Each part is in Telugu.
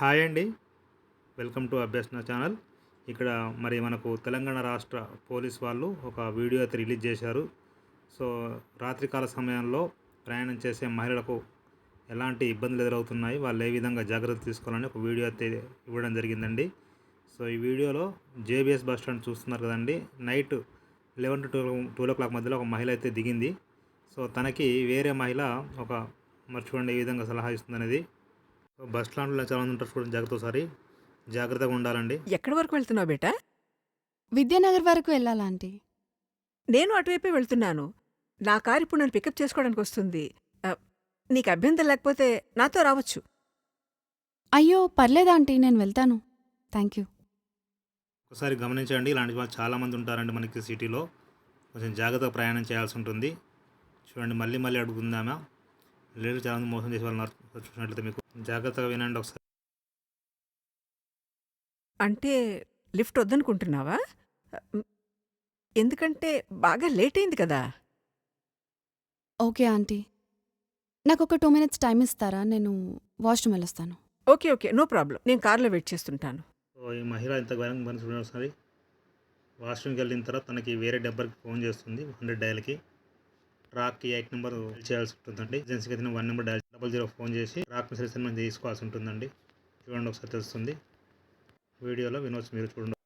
హాయ్ అండి. Welcome to Abhyasana channel. ఇక్కడ మరి మనకు తెలంగాణ రాష్ట్ర పోలీస్ వాళ్ళు ఒక వీడియో అయితే రిలీజ్ చేశారు. సో రాత్రికాల సమయంలో ప్రయాణం చేసే మహిళలకు ఎలాంటి ఇబ్బందులు ఎదురవుతున్నాయి వాళ్ళు ఏ విధంగా జాగ్రత్త తీసుకోవాలని ఒక వీడియో అయితే ఇవ్వడం జరిగిందండి. సో ఈ వీడియోలో జేబీఎస్ బస్ స్టాండ్ చూస్తున్నారు కదండి. Night eleven to twelve twelve o'clock మధ్యలో ఒక మహిళ అయితే దిగింది. సో తనకి వేరే మహిళ ఒక మర్చిపోండి ఏ విధంగా సలహా ఇస్తుంది అనేది సో బస్ స్టాండ్లో చాలా మంది ఉంటారు చూడండి జాగ్రత్త ఒకసారి. జాగ్రత్తగా ఉండాలండి. ఎక్కడి వరకు వెళ్తున్నావు బేటా? విద్యానగర్ వరకు వెళ్ళాలా ఆంటీ? నేను అటువైపే వెళ్తున్నాను. నా కారు ఇప్పుడు నన్ను పికప్ చేసుకోవడానికి వస్తుంది. ఆ, నీకు అభ్యంతరం లేకపోతే నాతో రావచ్చు. అయ్యో పర్లేదా ఆంటీ నేను వెళ్తాను. థ్యాంక్ యూ ఒకసారి గమనించండి ఇలాంటి వాళ్ళు చాలామంది ఉంటారండి మనకి సిటీలో. కొంచెం జాగ్రత్తగా ప్రయాణం చేయాల్సి ఉంటుంది. చూడండి మళ్ళీ మళ్ళీ అడుగుతుందామా లేడీస్ చాలామంది మోసం చేసే వాళ్ళు. చూసినట్లయితే మీకు జాగ్రత్తగా వినండి ఒకసారి. అంటే లిఫ్ట్ వద్దనుకుంటున్నావా? ఎందుకంటే బాగా లేట్ అయింది కదా. Okay aunty. నాకు ఒక టూ మినిట్స్ టైం ఇస్తారా? నేను వాష్రూమ్ వెళ్ళొస్తాను. Okay okay. No problem. నేను కార్లో వెయిట్ చేస్తుంటాను. సో ఈ మహిళ ఇంత ఘనంగా ఒకసారి వాష్రూమ్కి వెళ్ళిన తర్వాత తనకి వేరే నెంబర్కి ఫోన్ చేస్తుంది హండ్రెడ్ డయల్కి ట్రాక్కి ఎయిట్ నెంబర్ చేయాల్సి ఉంటుందండి ఏజెన్సీకి అయితే one number dial double zero phone చేసి ట్రాక్ మెసేజ్ మనం తీసుకోవాల్సి ఉంటుందండి చూడండి ఒకసారి తెలుస్తుంది వీడియోలో వినవచ్చు మీరు చూడండి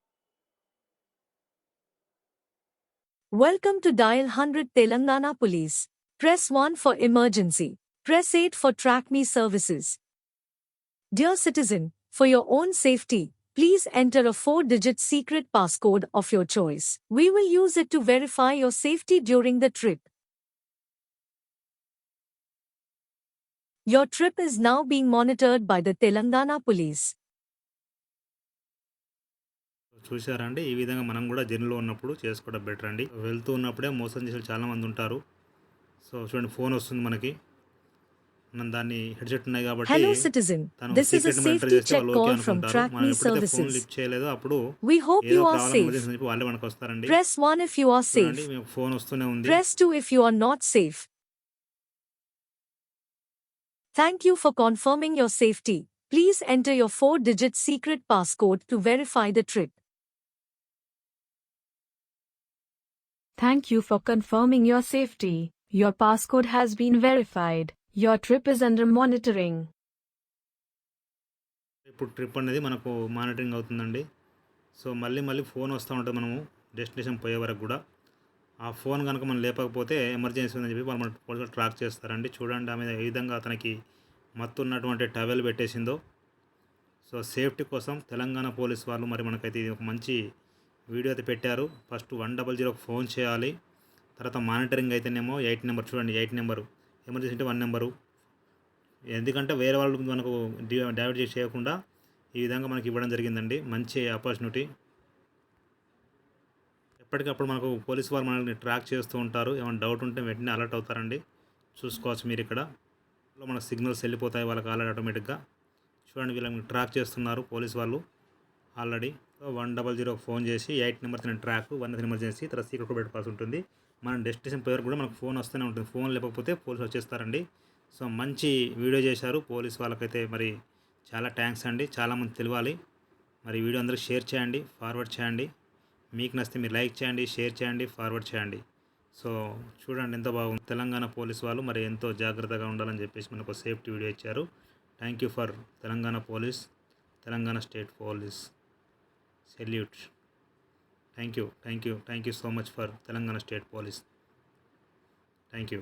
Welcome to Dial 100 Telangana Police. Press 1 for emergency. Press 8 for Track Me services. Dear citizen, for your own safety, please enter a four digit secret passcode of your choice. We will use it to verify your safety during the trip. Your trip is now being monitored by the Telangana police. చూశారండి ఈ విధంగా మనం కూడా జర్నీలో ఉన్నప్పుడు చేసుకోవడం బెటర్ అండి. వెళ్తూ ఉన్నప్పుడే మోసం చేసే చాలా మంది ఉంటారు. సో చూడండి ఫోన్ వస్తుంది మనకి. మనం దాన్ని హెడ్సెట్ ఉన్నాయి కాబట్టి హలో చేయలేదు అప్పుడు వి హోప్ యు ఆర్ వాళ్ళే మనకి వస్తారండి. ప్రెస్ 1 ఇఫ్ యు ఫోన్ వస్తూనే ఉంది. Press 2 if you are not safe Thank you for confirming your safety. Please enter your four digit secret passcode to verify the trip. Thank you for confirming your safety. Your passcode has been verified. Your trip is under monitoring. ఇప్పుడు ట్రిప్ అనేది మనకు మానిటరింగ్ అవుతుందండి సో మళ్ళీ మళ్ళీ ఫోన్ వస్తూ ఉంటుంది మనము డెస్టినేషన్ పోయే వరకు కూడా ఆ ఫోన్ కనుక మనం లేపకపోతే ఎమర్జెన్సీ ఉందని చెప్పి వాళ్ళు మన పోలీసులు ట్రాక్ చేస్తారండి. చూడండి ఆమె ఏ విధంగా అతనికి మత్తు ఉన్నటువంటి టవెల్ పెట్టేసిందో. సో సేఫ్టీ కోసం తెలంగాణ పోలీస్ వాళ్ళు మరి మనకైతే ఇది ఒక మంచి వీడియో అయితే పెట్టారు. ఫస్ట్ వన్ డబల్ జీరోకి ఫోన్ చేయాలి. తర్వాత మానిటరింగ్ అయితేనేమో ఎయిట్ నెంబర్ చూడండి ఎయిట్ నెంబరు. ఎమర్జెన్సీ అంటే వన్ నెంబరు. ఎందుకంటే వేరే వాళ్ళు మనకు డైవర్ట్ చేసి చేయకుండా ఈ విధంగా మనకి ఇవ్వడం జరిగిందండి. మంచి ఆపర్చునిటీ. ఎప్పటికప్పుడు మనకు పోలీస్ వారు మనల్ని ట్రాక్ చేస్తూ ఉంటారు. ఏమైనా డౌట్ ఉంటే వెంటనే అలర్ట్ అవుతారండి. చూసుకోవచ్చు మీరు ఇక్కడ. మన సిగ్నల్స్ వెళ్ళిపోతాయి వాళ్ళకి ఆల్రెడీ ఆటోమేటిక్గా చూడండి వీళ్ళని ట్రాక్ చేస్తున్నారు పోలీస్ వాళ్ళు. Already one double zero phone చేసి ఎయిట్ నెంబర్ తిన ట్రాక్ వన్ ఎమర్జెన్సీ తర్వాత సీక్రెట్ కూడా పెట్టుకోవాల్సి ఉంటుంది. మన డెస్టినేషన్ పేరు కూడా మనకు ఫోన్ వస్తూనే ఉంటుంది. ఫోన్ లేకపోతే పోలీసు వచ్చేస్తారండి. సో మంచి వీడియో చేశారు. పోలీస్ వాళ్ళకైతే మరి చాలా థ్యాంక్స్ అండి. చాలామంది తెలియాలి. మరి వీడియో అందరికి షేర్ చేయండి ఫార్వర్డ్ చేయండి. మీకు నచ్చితే మీరు లైక్ చేయండి షేర్ చేయండి ఫార్వర్డ్ చేయండి. సో చూడండి ఎంత బాగుంది. తెలంగాణ పోలీస్ వాళ్ళు మరి ఎంతో జాగ్రత్తగా ఉండాలని చెప్పేసి మనకు ఒక సేఫ్టీ వీడియో ఇచ్చారు. Thank you for Telangana police Telangana state police. Salute thank you thank you thank you so much for Telangana state police. Thank you